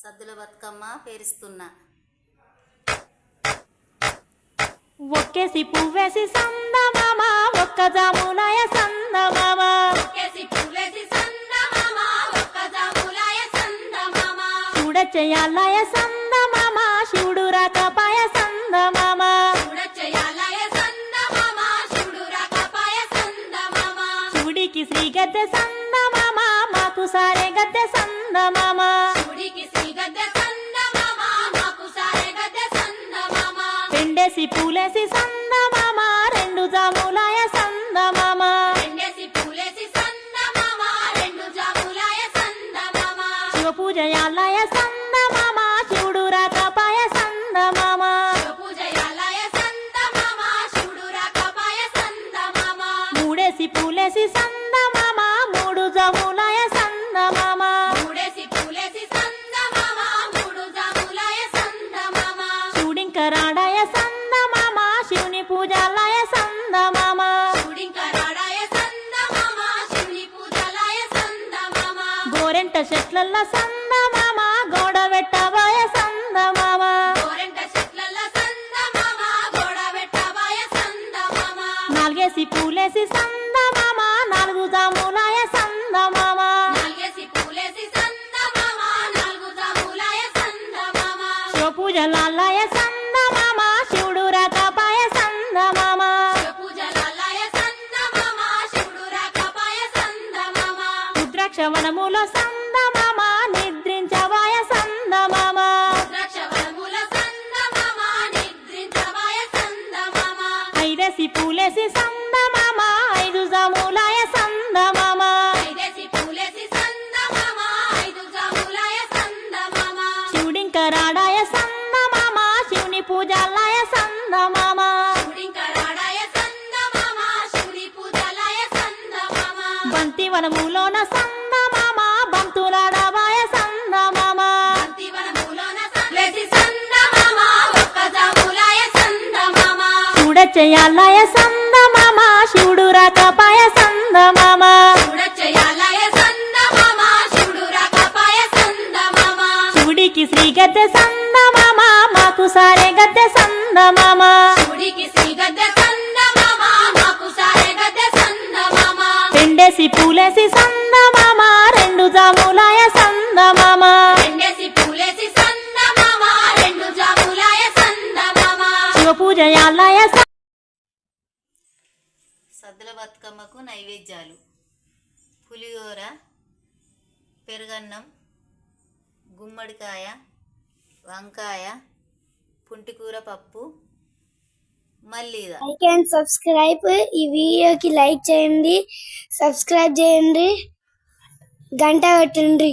సద్దుల బతుకమ్మ పేరుస్తున్నా ఒక్కేసి పువ్వేసి సందమామ ఒక్క జాములాయ సందమామ. చూడ చెయ్యాలయ సందమామ శివుడు రాకపాయ సందమామ. శివుడికి శ్రీ గద్దె సందమామ మాకు సారే గద్దె సందమామ పూలేసి సందమామ రెండు జాములాయ సందమామ రెండేసి పూలేసి సందమామ, రెండు జాములాయ. శివ పూజయాలయ సందమామ శివుడు రాకపాయ సందమామ శివపూజయాలయ సందమామ, శివుడు రాకపాయ సందమామ. మూడేసి పూలేసి సందమామ మూడు జాములాయ పూజాలయ సందమామ. గోరెంట చెట్లల్ల సందమామ గోడ పెట్టబాయ సందమామ. నాలుగేసి పూలేసి సందమామ నాలుగు జాములాయ సందమామ పూజలాలయ సందమామ రుద్రాక్ష వనములో సందమామ నిద్రించవాయ సందమామ ద్రాక్షవనముల. ఐదేసి పూలేసి సందమామ ఐదు జాములాయ సందమామ ఐదేసి పూలేసి సందమామ, ఐదు జాములాయ సందమామ. శివుడింకరాడాయ సందమామ శివుని పూజాలయ సందమామ. బంతి వనములోన చూడచెయ్యాలయ సందమామ శివుడు రాకపాయ సందమామ. శివుడికి శ్రీ గద్దె సందమామ మాకు సారే గద్దె సందమామ. రెండేసి పూలేసి సందమామ రెండు జాములాయ సందమామ పూజయాలయ సద్దుల బతుకమ్మకు నైవేద్యాలు. పులిహోర పెరుగన్నం గుమ్మడికాయ వంకాయ పుంటికూర పప్పు మళ్ళీ లైక్ అండ్ సబ్స్క్రైబ్ ఈ వీడియోకి లైక్ చేయండి. సబ్స్క్రైబ్ చేయండి. గంట కొట్టండి.